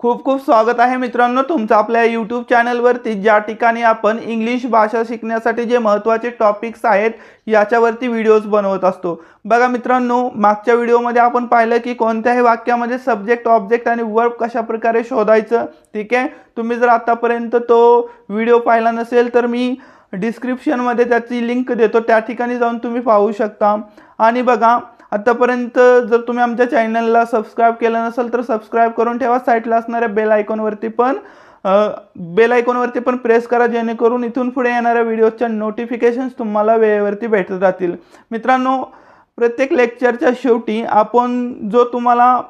खूप खूप स्वागत आहे मित्रांनो तुमचं आपल्या यूट्यूब चॅनलवरती ज्या ठिकाणी आपण इंग्लिश भाषा शिकण्यासाठी जे महत्त्वाचे टॉपिक्स आहेत याच्यावरती व्हिडिओज बनवत असतो. बघा मित्रांनो मागच्या व्हिडिओमध्ये आपण पाहिलं की कोणत्याही वाक्यामध्ये सब्जेक्ट ऑब्जेक्ट आणि वर्ब कशा प्रकारे शोधायचं? ठीक आहे? तुम्ही जर आतापर्यंत तो व्हिडिओ पाहिला नसेल तर मी डिस्क्रिप्शनमध्ये त्याची लिंक देतो. त्या ठिकाणी जाऊन तुम्ही पाहू शकता. आणि बघा आत्तापर्यंत जर तुम्ही आमच्या चॅनलला सबस्क्राईब केलं नसेल तर सबस्क्राईब करून ठेवा. साईटला असणाऱ्या बेल आयकॉनवरती पण बेल आयकॉनवरती पण प्रेस करा जेणेकरून इथून पुढे येणाऱ्या व्हिडिओच्या नोटिफिकेशन्स तुम्हाला वेळेवरती भेटत राहतील. मित्रांनो प्रत्येक लेक्चरच्या शेवटी आपण जो तुम्हाला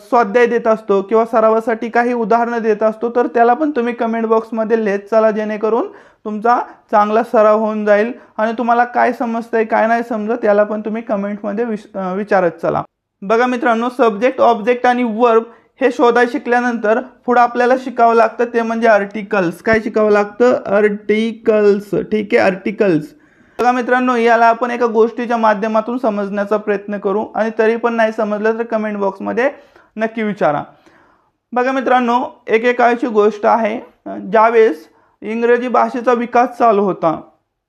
स्वाध्याय देत असतो किंवा सरावासाठी काही उदाहरणं देत असतो तर त्याला पण तुम्ही कमेंट बॉक्समध्ये लिहित चला जेणेकरून तुमचा चांगला सराव होऊन जाईल आणि तुम्हाला काय समजतंय काय नाही समजत याला पण तुम्ही कमेंटमध्ये विश विचारत चला. बघा मित्रांनो सब्जेक्ट ऑब्जेक्ट आणि वर्ब हे शोधाय शिकल्यानंतर पुढं आपल्याला शिकावं लागतं ते म्हणजे आर्टिकल्स काय शिकावं लागतं? आर्टिकल्स ठीक आहे आर्टिकल्स बघा मित्रांनो याला आपण एका गोष्टीच्या माध्यमातून समजण्याचा प्रयत्न करू आणि तरी पण नाही समजलं तर कमेंट बॉक्समध्ये नक्की विचारा. बघा मित्रांनो एकेकाळची गोष्ट आहे. ज्यावेळेस इंग्रजी भाषेचा विकास चालू होता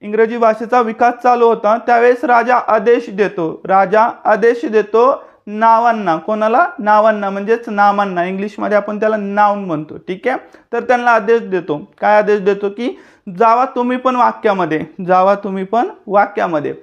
इंग्रजी भाषेचा विकास चालू होता त्यावेळेस राजा आदेश देतो. राजा आदेश देतो नावांना. कोणाला? नावांना म्हणजेच नामांना. इंग्लिशमध्ये आपण त्याला नाऊन म्हणतो. ठीक आहे? तर त्यांना आदेश देतो. काय आदेश देतो की जावा तुम्ही पण वाक्यामध्ये जावा तुम्ही पण वाक्यामध्ये.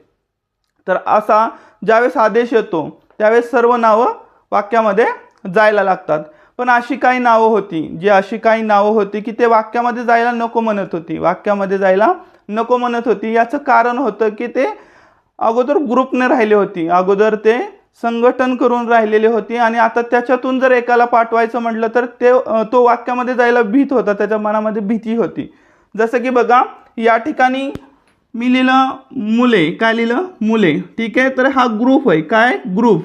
तर असा ज्यावेळेस आदेश येतो त्यावेळेस सर्व नावं वाक्यामध्ये जायला लागतात. पण अशी काही नावं होती जी अशी काही नावं होती की ते वाक्यामध्ये जायला नको म्हणत होती वाक्यामध्ये जायला नको म्हणत होती. याचं कारण होतं की ते अगोदर ग्रुपने राहिले होती अगोदर ते संघटन करून राहिलेले होते आणि आता त्याच्यातून जर एकाला पाठवायचं म्हटलं तर ते तो वाक्यामध्ये जायला भीत होता त्याच्या मनामध्ये भीती होती. जसं की बघा या ठिकाणी मी लिहिलं मुले. काय लिहिलं? मुले. ठीक आहे? तर हा ग्रुप आहे. काय? ग्रुप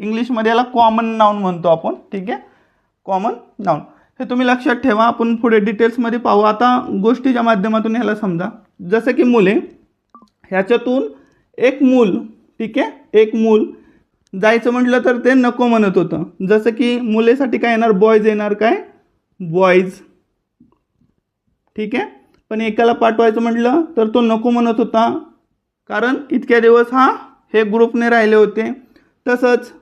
इंग्लिशमध्ये याला कॉमन नाऊन म्हणतो आपण. ठीक आहे? कॉमन नाऊन हे तुम्ही लक्षात ठेवा. आपण पुढे डिटेल्समध्ये पाहू. आता गोष्टीच्या माध्यमातून ह्याला समजा. जसं की मुले. ह्याच्यातून एक मूल. ठीक आहे? एक मूल. जायचं म्हटलं तर ते नको म्हणत होतं. जसं की मुलेसाठी काय येणार? बॉयज येणार काय? बॉयज ठीक आहे? पण एकाला पाठवायचं म्हटलं तर तो नको म्हणत होता. कारण इतक्या दिवस हा हे ग्रुपने राहिले होते. तसंच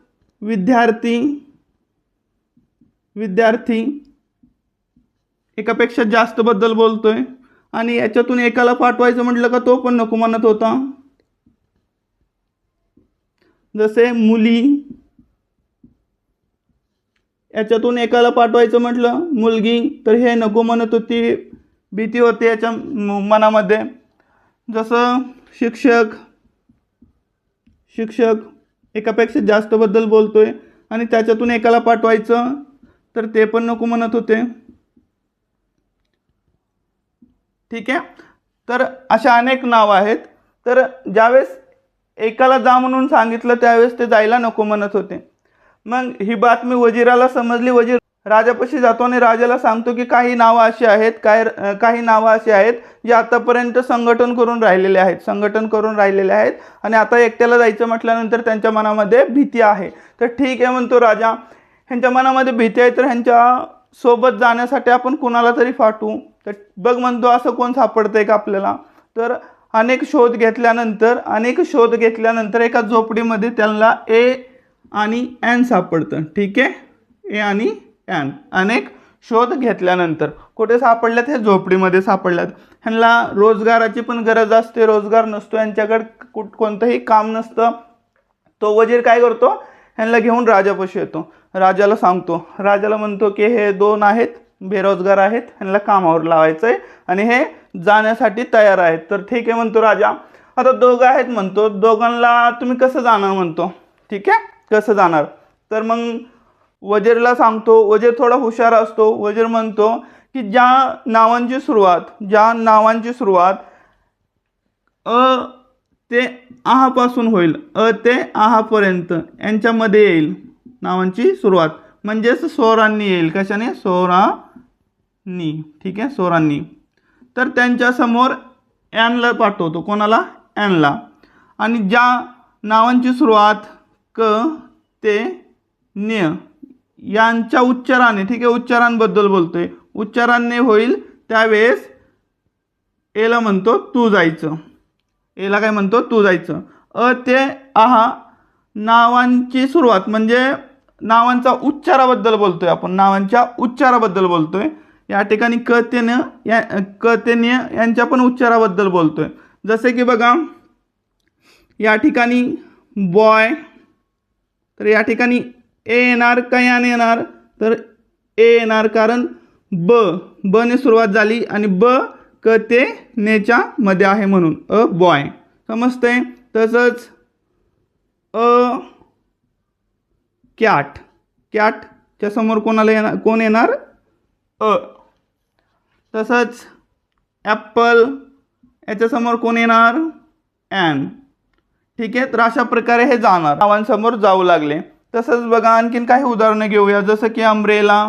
विद्यार्थी विद्यार्थी एकापेक्षा जास्तबद्दल बोलतो बोलतोय. आणि याच्यातून एकाला पाठवायचं म्हटलं का तो पण नको म्हणत होता. जसे मुली याच्यातून एकाला पाठवायचं म्हटलं मुलगी तर हे नको म्हणत होती. भीती होती याच्या मनामध्ये. जसं शिक्षक शिक्षक एकापेक्षा जास्त बद्दल बोलतोय आणि त्याच्यातून एकाला पाठवायचं तर ते पण नको म्हणत होते. ठीक आहे? तर अशा अनेक नावं आहेत. तर ज्यावेळेस एकाला जा म्हणून सांगितलं त्यावेळेस ते जायला नको म्हणत होते. मग ही बातमी वजिराला समजली वजीर राजापाशी जातो आणि राजाला सांगतो की काही नावं अशी आहेत काय काही नावं अशी आहेत जे आतापर्यंत संघटन करून राहिलेले आहेत संघटन करून राहिलेले आहेत. आणि आता एकट्याला जायचं म्हटल्यानंतर त्यांच्या मनामध्ये भीती आहे. तर ठीक आहे म्हणतो राजा ह्यांच्या मनामध्ये भीती आहे तर ह्यांच्या सोबत जाण्यासाठी आपण कुणाला तरी फाटू. तर बघ म्हणतो असं कोण सापडतंय का आपल्याला? तर अनेक शोध घेतल्यानंतर अनेक शोध घेतल्यानंतर एका झोपडीमध्ये त्यांना ए आणि एन सापडतं. ठीक आहे? ए आणि एन अनेक शोध घेतल्यानंतर कुठे सापडल्यात? हे झोपडीमध्ये सापडल्यात. ह्यांना रोजगाराची पण गरज असते रोजगार नसतो यांच्याकडे कुठ कोणतंही काम नसतं. तो वजीर काय करतो? ह्यांना घेऊन राजापाशी येतो. राजाला सांगतो. राजाला म्हणतो की हे दोन आहेत बेरोजगार आहेत ह्यांना कामावर लावायचं आहे आणि हे जाण्यासाठी तयार आहेत. तर ठीक आहे म्हणतो राजा. आता दोघं आहेत म्हणतो. दोघांना तुम्ही कसं जाणार म्हणतो. ठीक आहे? कसं जाणार? तर मग वजीरला सांगतो वजीर थोडा हुशार असतो. वजीर म्हणतो की ज्या नावांची सुरुवात ज्या नावांची सुरुवात अ ते आहापासून होईल अ ते आहापर्यंत यांच्यामध्ये येईल नावांची सुरुवात. म्हणजेच स्वरांनी येईल. कशाने? सोरांनी ठीक आहे? स्वरांनी तर त्यांच्यासमोर ॲनला पाठवतो. कोणाला? ॲनला आणि ज्या नावांची सुरुवात क ते न्य यांच्या उच्चाराने ठीक आहे उच्चारांबद्दल बोलतोय. उच्चाराने होईल त्यावेळेस एला म्हणतो तू जायचं. एला काय म्हणतो तू जायचं. अ ते आहा नावांची सुरुवात म्हणजे नावांचा उच्चाराबद्दल बोलतोय आपण. नावांच्या उच्चाराबद्दल बोलतोय. या ठिकाणी क ते न या क ते न यांच्या पण उच्चाराबद्दल बोलतोय. जसे की बघा या ठिकाणी बॉय तर या ठिकाणी ए येणार का याने येणार? तर ए येणार कारण ब ब ने सुरुवात झाली आणि ब क ते नेच्या मध्ये आहे म्हणून. A boy. समजतंय? तसंच अ कॅट. कॅटच्या समोर कोणाला येणार? कोण येणार? अ. तसंच ॲपल. याच्यासमोर कोण येणार? ॲन ठीक आहे? तर अशा प्रकारे हे जाणार. नावांसमोर जाऊ लागले. तसंच बघा आणखीन काही उदाहरणं घेऊया. जसं की अम्ब्रेला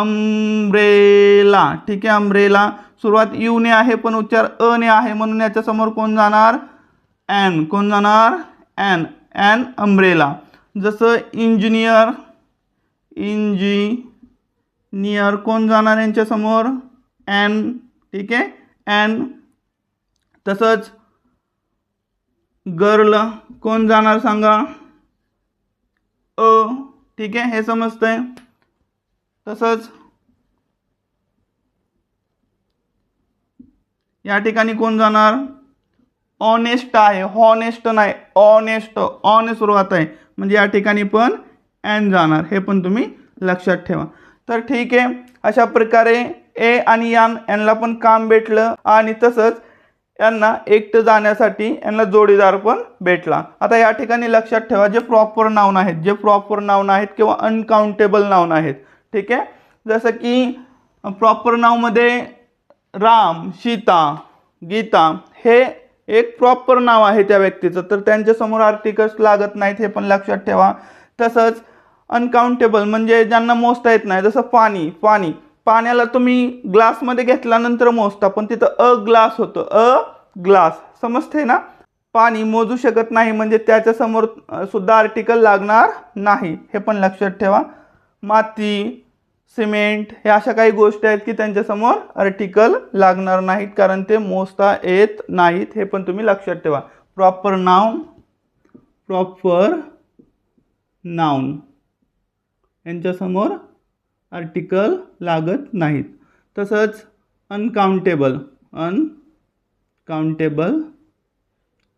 अम्ब्रेला ठीक आहे अम्ब्रेला सुरुवात यूने आहे पण उच्चार अ ने आहे. म्हणून याच्यासमोर कोण जाणार? ॲन कोण जाणार? ॲन ॲन अम्ब्रेला जसं इंजिनियर इंजिनियर कोण जाणार यांच्यासमोर? ॲन ठीक आहे ॲन तसंच गर्ल कोण जाणार सांगा? अ ठीक आहे हे समजतंय. तसंच या ठिकाणी कोण जाणार? ऑनेस्ट आहे हॉनेस्ट नाही ऑनेस्ट ऑने सुरुवात आहे. म्हणजे या ठिकाणी पण एन जाणार हे पण तुम्ही लक्षात ठेवा. तर ठीक आहे अशा प्रकारे ए आणि यान यांना पण काम भेटलं. आणि तसंच यांना एकटं जाण्यासाठी यांना जोडीदार पण भेटला. आता या ठिकाणी लक्षात ठेवा जे प्रॉपर नावन आहेत जे प्रॉपर नावन आहेत किंवा अनकाउंटेबल नावन आहेत ठीक आहे? जसं की प्रॉपर नावमध्ये राम सीता गीता हे एक प्रॉपर नाव आहे त्या व्यक्तीचं. तर त्यांच्यासमोर आर्टिकल्स लागत नाहीत हे पण लक्षात ठेवा. तसंच अनकाउंटेबल म्हणजे ज्यांना मोजता येत नाही जसं पाणी पाणी. पाण्याला तुम्ही ग्लासमध्ये घेतल्यानंतर मोजता पण तिथं अ ग्लास होतं. A glass. समजते ना? पाणी मोजू शकत नाही म्हणजे त्याच्यासमोर सुद्धा आर्टिकल लागणार नाही. हे पण लक्षात ठेवा. माती सिमेंट हे अशा काही गोष्टी आहेत की त्यांच्यासमोर आर्टिकल लागणार नाहीत कारण ते मोजता येत नाहीत. हे पण तुम्ही लक्षात ठेवा. प्रॉपर नाऊन प्रॉपर नाऊन यांच्यासमोर आर्टिकल लागत नाहीत. तसंच अनकाउंटेबल अनकाउंटेबल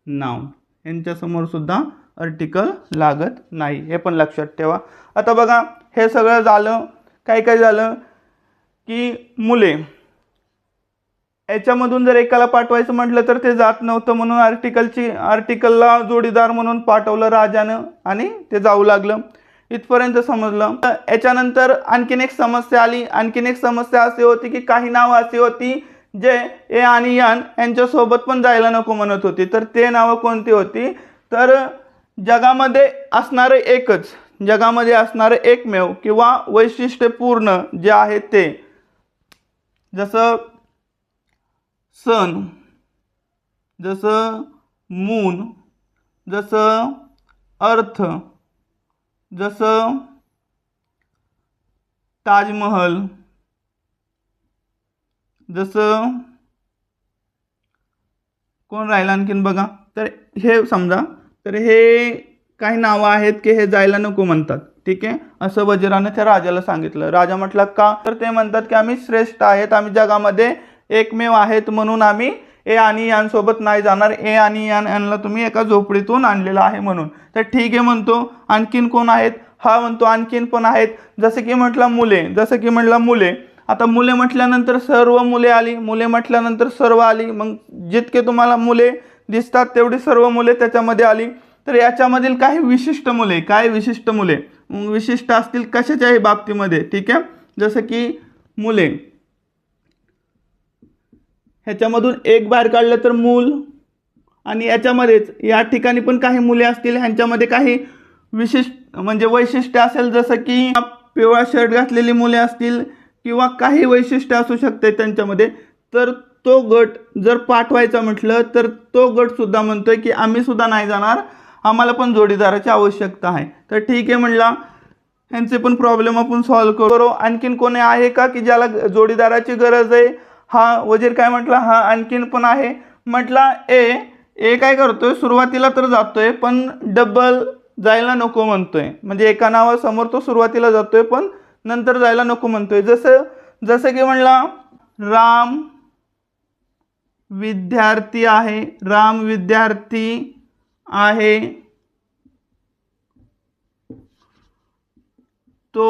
नाव यांच्यासमोर सुद्धा आर्टिकल लागत नाही. हे पण लक्षात ठेवा. आता बघा हे सगळं झालं काय काय झालं? की मुले. याच्यामधून जर एकाला पाठवायचं म्हटलं तर ते जात नव्हतं म्हणून आर्टिकलची आर्टिकलला जोडीदार म्हणून पाठवलं राजानं आणि ते जाऊ लागलं. इथपर्यंत समजलं. तर याच्यानंतर आणखीन एक समस्या आली. आणखीन एक समस्या अशी होती की काही नावं अशी होती जे ए आणि यान यांच्यासोबत पण जायला नको म्हणत होती. तर ते नावं कोणती होती? तर जगामध्ये असणारं एकच जगामध्ये असणारं एकमेव किंवा वैशिष्ट्यपूर्ण जे आहे ते. जसं सन जसं मून जसं अर्थ जसं ताजमहल जसं कोण राहिलं आणखीन बघा. तर हे समजा तर हे काही नावं आहेत की हे जायला नको म्हणतात. ठीक आहे? असं वजिरानं त्या राजाला सांगितलं. राजा म्हटला का? तर ते म्हणतात की आम्ही श्रेष्ठ आहेत. आम्ही जगामध्ये एकमेव आहेत म्हणून आम्ही ए आणि यांसोबत नाही जाणार. ए आणि यान यांना तुम्ही एका झोपडीतून आणलेलं आहे म्हणून. तर ठीक आहे म्हणतो आणखीन कोण आहेत? हा म्हणतो आणखीन पण आहेत. जसं की म्हटलं मुले जसं की म्हटलं मुले. आता मुले म्हटल्यानंतर सर्व मुले आली. मुले म्हटल्यानंतर सर्व आली. मग जितके तुम्हाला मुले दिसतात तेवढी सर्व मुले त्याच्यामध्ये आली. तर याच्यामधील काही विशिष्ट मुले काय विशिष्ट मुले? विशिष्ट असतील कशाच्याही बाबतीमध्ये ठीक आहे? जसं की मुले. ह्याच्यामधून एक बाहेर काढलं तर मूल. आणि याच्यामध्येच या ठिकाणी पण काही मुले असतील ह्यांच्यामध्ये काही विशिष्ट म्हणजे वैशिष्ट्य असेल जसं की पिवळा शर्ट घातलेली मुले असतील किंवा काही वैशिष्ट्य असू शकते त्यांच्यामध्ये तर तो गट जर पाठवायचा म्हटलं तर तो गटसुद्धा म्हणतो आहे की आम्ही सुद्धा नाही जाणार आम्हाला पण जोडीदाराची आवश्यकता आहे. तर ठीक आहे म्हणला ह्यांचे पण प्रॉब्लेम आपण सॉल्व्ह करू. आणखीन कोणी आहे का की ज्याला जोडीदाराची गरज आहे? हा वजीर काय म्हटला? हा आणखीन पण आहे. म्हटला ए ए काय करतोय? सुरुवातीला तर जातोय पण डबल जायला नको म्हणतोय. म्हणजे एका नावासमोर तो सुरुवातीला जातोय पण नंतर जायला नको म्हणतोय. जसं जसं की म्हणला राम विद्यार्थी आहे राम विद्यार्थी आहे. तो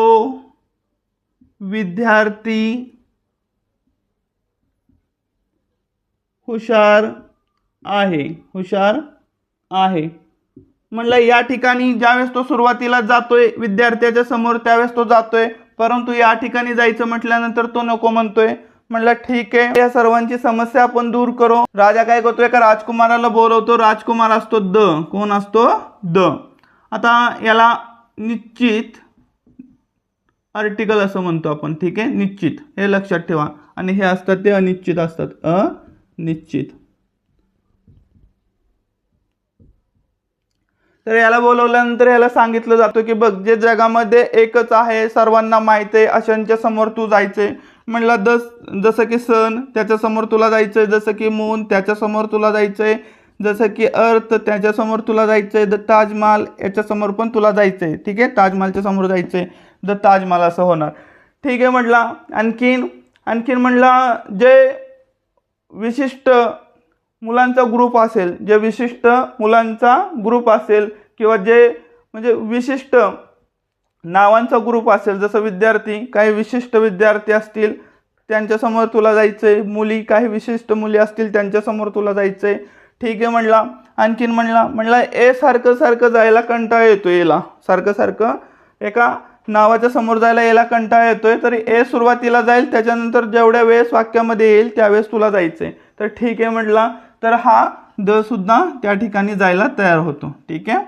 विद्यार्थी हुशार आहे हुशार आहे. म्हणलं या ठिकाणी ज्यावेळेस तो सुरुवातीला जातोय विद्यार्थ्याच्या समोर त्यावेळेस तो जातोय परंतु या ठिकाणी जायचं म्हटल्यानंतर तो नको म्हणतोय. म्हणलं ठीक आहे या सर्वांची समस्या आपण दूर करू. राजा काय करतोय का राजकुमाराला बोलवतो राजकुमार असतो द. कोण असतो? द. आता याला निश्चित आर्टिकल असं म्हणतो आपण ठीक आहे? निश्चित. हे लक्षात ठेवा. आणि हे असतात ते अनिश्चित असतात. निश्चित. तर याला बोलवल्यानंतर याला सांगितलं जातं की बघ जे जगामध्ये एकच आहे सर्वांना माहीत आहे अशांच्या समोर तू जायचंय. म्हणला दस जसं की सन त्याच्यासमोर तुला जायचंय. जसं की मून त्याच्यासमोर तुला जायचंय. जसं की अर्थ त्याच्यासमोर तुला जायचंय. द ताजमहाल याच्यासमोर पण तुला जायचंय. ठीक आहे? ताजमहालच्या समोर जायचंय. द ताजमहाल असं होणार. ठीक आहे म्हटला. आणखीन आणखीन म्हटला जे विशिष्ट मुलांचा ग्रुप असेल जे विशिष्ट मुलांचा ग्रुप असेल किंवा जे म्हणजे विशिष्ट नावांचा ग्रुप असेल जसं विद्यार्थी काही विशिष्ट विद्यार्थी असतील त्यांच्यासमोर तुला जायचं आहे मुली काही विशिष्ट मुली असतील त्यांच्यासमोर तुला जायचं आहे ठीक आहे म्हणला. आणखीन म्हणला म्हणला ए सारखं सारखं जायला कंटाळा येतो याला सारखं सारखं एका नावाच्या समोर जायला याला कंटाळा येतोय तर ए सुरुवातीला जाईल त्याच्यानंतर जेवढ्या वेळेस वाक्यामध्ये येईल त्यावेळेस तुला जायचं आहे तर ठीक आहे म्हटला तर हा द सुद्धा त्या ठिकाणी जायला तयार होतो. ठीक आहे?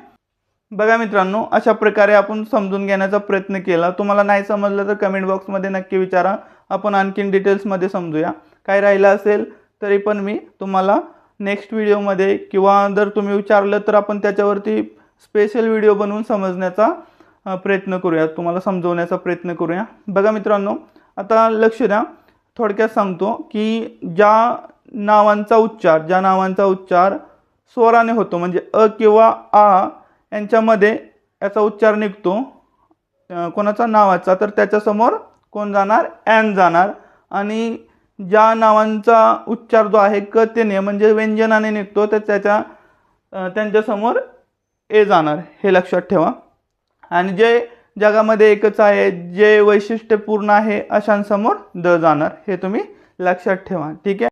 बघा मित्रांनो अशा प्रकारे आपण समजून घेण्याचा प्रयत्न केला. तुम्हाला नाही समजलं तर कमेंट बॉक्समध्ये नक्की विचारा. आपण आणखीन डिटेल्समध्ये समजूया. काय राहिलं असेल तरी पण मी तुम्हाला नेक्स्ट व्हिडिओमध्ये किंवा जर तुम्ही विचारलं तर आपण त्याच्यावरती स्पेशल व्हिडिओ बनवून समजण्याचा प्रयत्न करूया. तुम्हाला समजवण्याचा प्रयत्न करूया. बघा मित्रांनो आता लक्ष द्या. थोडक्यात सांगतो की ज्या नावांचा उच्चार ज्या नावांचा उच्चार स्वराने होतो म्हणजे अ किंवा आ यांच्यामध्ये याचा उच्चार निघतो. कोणाचा? नावाचा. तर त्याच्यासमोर कोण जाणार? ॲन जाणार. आणि ज्या नावांचा उच्चार जो आहे क तेने म्हणजे व्यंजनाने निघतो तर त्याच्या त्यांच्यासमोर ए जाणार. हे लक्षात ठेवा. आणि जे जगामध्ये एकच आहे जे वैशिष्ट्यपूर्ण आहे अशांसमोर द जाणार हे तुम्ही लक्षात ठेवा. ठीक आहे?